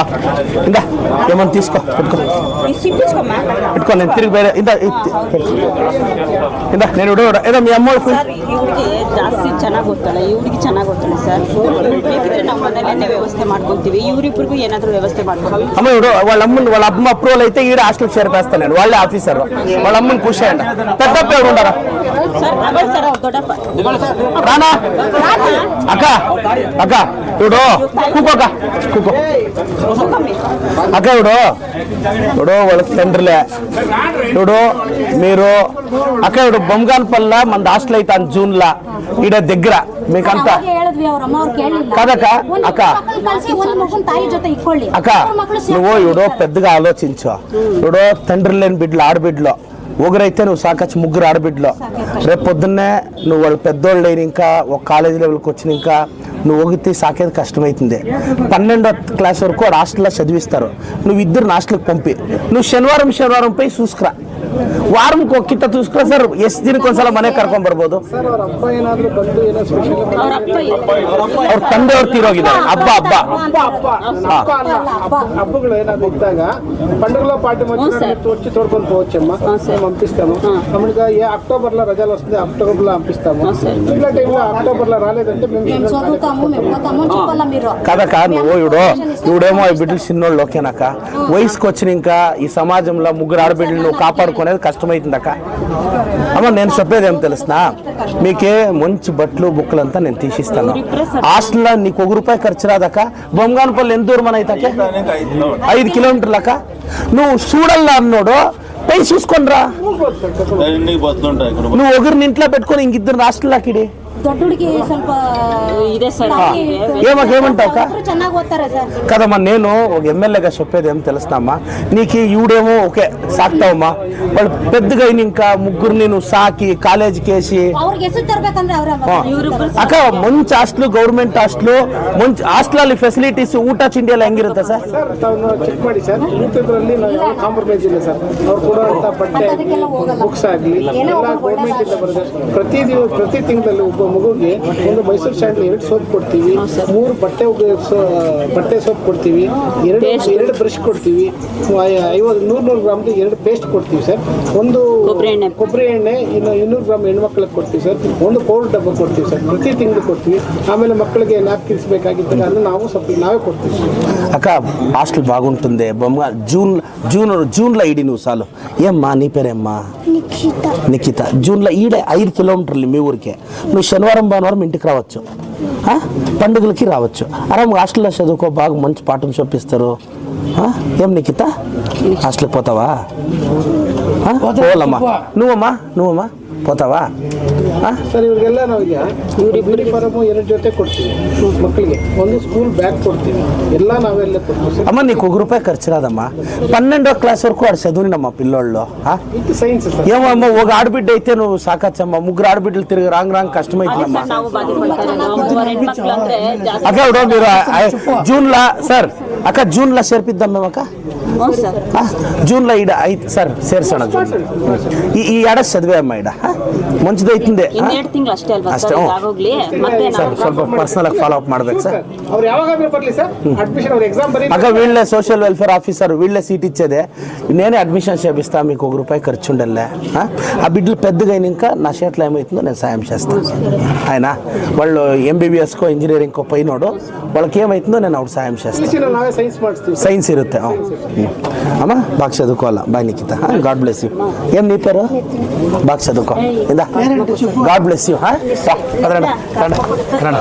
ఆ, ఇందా ఏమన్నా తీసుకో పెట్టుకో సిప్పించుకోమ్మా పెట్టుకో నేను తిరిగి ಬೇರೆ ఇందా ఇ- ఇందా నేను ಹುಡುಗ ఏదో మీ అమ్మ వాళ్ళ ಸರ್ ಇವ್ರಿಗೆ ಜಾಸ್ತಿ ಚೆನ್ನಾಗಿ ಗೊತ್ತಲ್ಲ ಇವ್ರಿಗೆ ಚೆನ್ನಾಗಿ ಗೊತ್ತಲ್ಲ ಸರ್ ಬೇಕಿದ್ರೆ ನಾವು ಮನೇಲೆ ವ್ಯವಸ್ಥೆ ಮಾಡ್ಕೊತೀವಿ ಇವ್ರಿಬ್ರಿಗೂ ಏನಾದರೂ ವ್ಯವಸ್ಥೆ ಮಾಡ್ಕೊತೀವಿ అమ్మ ఇప్పుడు వాళ్ళ అమ్మని వాళ్ళ అమ్మ అప్రూవల్ అయితే ఈడ హాస్టల్ చేరిపేస్తాను నేను వాళ్ళే ఆఫీసర్ వాళ్ళ అమ్మని ఖుషి అంట పెద్దప్ప ఎవరు ఉండరా ಸರ್ ಅದೇ ಸರ್ ಅವ್ರು ದೊಡ್ಡಪ್ಪ రానా అక్క అక్క చూడు కూకోక కూకో ಕಮ್ಮಿ అక్క ఇప్పుడు ఇప్పుడు వాళ్ళ తండ్రిలే. ఇప్పుడు మీరు? అక్క ఇప్పుడు బొమ్మగాన్ పల్ల మన హాస్టల్ అయితే జూన్ లా ఈడ దగ్గర. మీకంత. కాదక్క అక్క. అక్క నువ్వు ఇవిడో పెద్దగా ఆలోచించు. ఇప్పుడు తండ్రి లేని బిడ్డలు ఆడబిడ్డలో. ఒకరైతే నువ్వు సాకచ్చి ముగ్గురు ఆడబిడ్డలో. రేపు పొద్దున్నే నువ్వు వాళ్ళు పెద్దోళ్ళు లేని ఇంకా ఒక కాలేజీ లెవెల్కి వచ్చినాక ఇంకా నువ్వు ఒకటి సాకేది కష్టమవుతుంది పన్నెండో క్లాస్ వరకు హాస్టల్లో చదివిస్తారు. నువ్వు ఇద్దరు హాస్టల్కి పంపి. నువ్వు శనివారం శనివారం పోయి చూసుకురా. వారం ಒಕ್ಕಿತ್ತ చూసుకురా సార్. ఎస్ ದಿನಕ್ಕೆ ಒಂದ್ಸಲ మనే ಕರ್ಕೊಂಡ್ పడబోదు. ಅವ್ರ ತಂದೆ ಅವ್ರು ತೀರೋಗಿದ್ದಾರೆ ಹಬ್ಬ ಹಬ್ಬ పండుగలో పాటి వచ్చి తోడుకొని పోవచ్చమ్మా. పంపిస్తాము. మామూలుగా ఏ అక్టోబర్లో రజాలు వస్తుంది అక్టోబర్లో పంపిస్తాము ఇట్లా టైంలో అక్టోబర్లో రాలేదంటే మేము కదక నువ్వు ఇవిడు ఇవిడేమో ఈ బిడ్డలు చిన్నోళ్ళు ఓకేనక్క? వయసుకి వచ్చిన ఇంకా ఈ సమాజంలో ముగ్గురు ఆడబిడ్డలు నువ్వు కాపాడుకునేది కష్టమవుతుందక్క అమ్మ నేను చెప్పేది ఏం తెలుసునా? మీకే మంచి బట్టలు బుక్కులు అంతా నేను తీసిస్తాను. హాస్టల్లో నీకు ఒక రూపాయి ఖర్చు రాదక్క? బొమ్మగానపల్లి ఎంత దూరం అయితే ఐదు కిలోమీటర్లక్క? నువ్వు చూడల్లా అన్నోడు? పోయి చూసుకొని రా. నువ్వు ఒకరిని ఇంట్లో పెట్టుకొని ఇంకిద్దరు హాస్టల్లాకిడి దొడ్డుడికి ಸ್ವಲ್ಪ ಇದೆ ಸರ್ ತಾಯಿ ఏమక్క ఏమంటావు అక్క ಅವ್ರು ಚೆನ್ನಾಗಿ ಓದ್ತಾರೆ ಸರ್ కదమ్మా నేను ఒక ఎమ్మెల్యేగా చెప్పేది ఏం తెలుస్తామా నీకు ఈవిడేమో ఓకే సాక్తావమ్మా వాళ్ళు పెద్దగా అయిన ఇంకా ముగ్గురిని నువ్వు సాకి కాలేజీకి వేసి ಅವ್ರಿಗೆ ಹೆಸರು ತರ್ಬೇಕಂದ್ರೆ ಅವ್ರ ಇವ್ರಿಬ್ರು ಅಕ್ಕ ಮುಂಚೆ ಹಾಸ್ಟ್ಲು ಗೌರ್ಮೆಂಟ್ ಹಾಸ್ಟ್ಲು ಮುಂಚೆ ಹಾಸ್ಟ್ಲಲ್ಲಿ ಫೆಸಿಲಿಟೀಸ್ ಊಟ ತಿಂಡಿ ಎಲ್ಲ ಹೆಂಗಿರುತ್ತೆ ಸರ್ ಸರ್ ತಾವು ಚೆಕ್ ಮಾಡಿ ಸರ್ ಊಟದ್ರಲ್ಲಿ ನಾವು ಯಾವ ಕಾಂಪ್ರಮೈಸ್ ಇಲ್ಲ ಸರ್ ಅವ್ರು ಕೊಡುವಂತ ಬಟ್ಟೆ ಅದಕ್ಕೆಲ್ಲ ಹೋಗಲ್ಲ. ಬುಕ್ಸ್ ಆಗಲಿ ಏನೋ ಎಲ್ಲ ಒಬ್ಬ ಗೌರ್ಮೆಂಟ್ ಇಂದ ಬರುತ್ತೆ ಪ್ರತಿ ದಿನ ಪ್ರತಿ ತಿಂಗಳಲ್ಲಿ ಒಬ್ಬ ಮಗುಗೆ ಒಂದು ಮೈಸೂರು ಸ್ಯಾಂಡಲ್ ಎರಡು ಸೋಪ್ ಕೊಡ್ತೀವಿ ಮೂರು ಬಟ್ಟೆ ಒಗ್ಗೋ- ಸೋ- ಬಟ್ಟೆ ಸೋಪ್ ಕೊಡ್ತೀವಿ ಎರಡು ಎರಡು ಬ್ರಷ್ ಕೊಡ್ತೀವಿ ಐ- ಐವತ್ತು ನೂರು ನೂರು ಗ್ರಾಮ್ದು ಎರಡು ಪೇಸ್ಟ್ ಕೊಡ್ತೀವಿ ಸರ್ ಒಂದು ಕೊಬ್ಬರಿ ಎಣ್ಣೆ. ಕೊಬ್ಬರಿ ಎಣ್ಣೆ ಇನ್ನು ಇನ್ನೂರು ಗ್ರಾಮ್ ಹೆಣ್ಮಕ್ಳಿಗೆ ಕೊಡ್ತೀವಿ ಸರ್ ಒಂದು ಪೌಡರ್ ಡಬ್ಬ ಕೊಡ್ತೀವಿ ಸರ್ ಪ್ರತಿ ತಿಂಗಳು ಕೊಡ್ತೀವಿ ಆಮೇಲೆ ಮಕ್ಕಳಿಗೆ ನ್ಯಾಪ್ಕಿನ್ಸ್ ಬೇಕಾಗಿದ್ದರೆ ಅದನ್ನು ನಾವು ಸ್ವಲ್ಪ ನಾವೇ ಕೊಡ್ತೀವಿ అక్క హాస్టల్ బాగుంటుంది బొమ్మ జూన్ జూన్ జూన్లో ఇడి నువ్వు చాలు ఏమ్మా నీ పేరేమ్మా నిఖిత జూన్లో ఈడే ఐదు కిలోమీటర్లు మీ ఊరికే నువ్వు శనివారం భానువారం ఇంటికి రావచ్చు? పండుగలకి రావచ్చు. ఆరామ్ హాస్టల్లో చదువుకో బాగా మంచి పాఠం చూపిస్తారు? ఏం నిఖిత? హాస్టల్కి పోతావా? ఆ? పోవాలమ్మా నువ్వమ్మా? నువ్వమ్మా? పోతావా ఆ? ಸರ್ ಇವ್ರಿಗೆಲ್ಲ ನಾವೀಗ ಯೂನಿಫಾರ್ಮು ಎರಡು ಜೊತೆ ಕೊಡ್ತೀವಿ ಮಕ್ಕಳಿಗೆ ಒಂದು ಸ್ಕೂಲ್ ಬ್ಯಾಗ್ ಕೊಡ್ತೀವಿ ಎಲ್ಲ ನಾವೆಲ್ಲ ಕೊಡ್ತೀವಿ ಸರ್ అమ్మ నీకు ఒక రూపాయి ఖర్చు రాదమ్మా పన్నెండో క్లాస్ వరకు వాడు చదువునమ్మా పిల్లోళ్ళు ఆ? ವಿತ್ సైన్స్ ಸರ್ ఏమమ్మా ఒక ఆడబిడ్డ అయితే నువ్వు సాకచ్చమ్మా ముగ్గురు ఆడబిడ్డలు తిరిగి రాంగ్ రాంగ్ కష్టమైతుందమ్మా ನಾವು ಬಾಧೆಪಡ್ತಾರೆ ನಾವು ಹೆಣ್ಮಕ್ಳು ಅಂದ್ರೆ ಜಾಸ್ತಿ అక్క ఇప్పుడు మీరు ఆ- జూన్ లా సార్ అక్క జూన్ లా చేర్పిద్దాం మేము అక్క ಹ್ಞೂ ಸರ್ ఆ? జూన్ లో ఈడ ఐదు సార్ ಸೇರ್ಸೋಣ ಜೂನ್ ఈ ಈ ಎಡ చదివే అమ్మా ఈడ ఆ? మంచిదైతుంది ఆ? ಇನ್ನೆರಡು ತಿಂಗಳು ಅಷ್ಟೇ ಅಲ್ವಾ ಅಷ್ಟೇ, ಸರ್ ಹ್ಞೂ. ಆಗೋಗ್ಲಿ ಮತ್ತೆ ಸರ್ ನಾವು ಸ್ವಲ್ಪ ಪರ್ಸನಲ್ ಆಗಿ ಫಾಲೋ ಅಪ್ ಮಾಡ್ಬೇಕು ಸರ್ ಅವ್ರು ಯಾವಾಗಾದ್ರೂ ಬರಲಿ ಸರ್ ಅಡ್ಮಿಷನ್ ಅವ್ರ ఎగ్జామ్ బరీ అక్క వీళ్ళే సోషల్ వెల్ఫేర్ ఆఫీసర్ వీళ్ళే సీట్ ఇచ్చేదే నేనే అడ్మిషన్ చేపిస్తా మీకు ఒక రూపాయి ఖర్చు ఉండలే ఆ? ఆ బిడ్డలు పెద్దగా అయినాక నా చేతిలో ఏమవుతుందో నేను సాయం చేస్తాను ఆయన వాళ్ళు ఎంబీబీఎస్కో ఇంజనీరింగ్కో పోయినోడు ಬಳಕೆ ಐತಿನ ನಾನು ಔಟ್ ಸಾಯಂ ಶಾಸ್ತ್ರ ಸೈನ್ಸ್ ಇರುತ್ತೆ ಅಮ್ಮ ಬಾಕ್ಸ್ ಅದಕ್ಕೂ ಅಲ್ಲ ಬಾಯ್ ನಿಖಿತ. ಹಾಂ ಗಾಡ್ ಬ್ಲೆಸ್ ಯು ಏನು ನೀ ಪೇರು? ಬಾಕ್ಸ್ ಅದಕ್ಕೂ. ಗಾಡ್ ಬ್ಲೆಸ್ ಯು ಹಾ? ಅದ್ರಣ್ಣ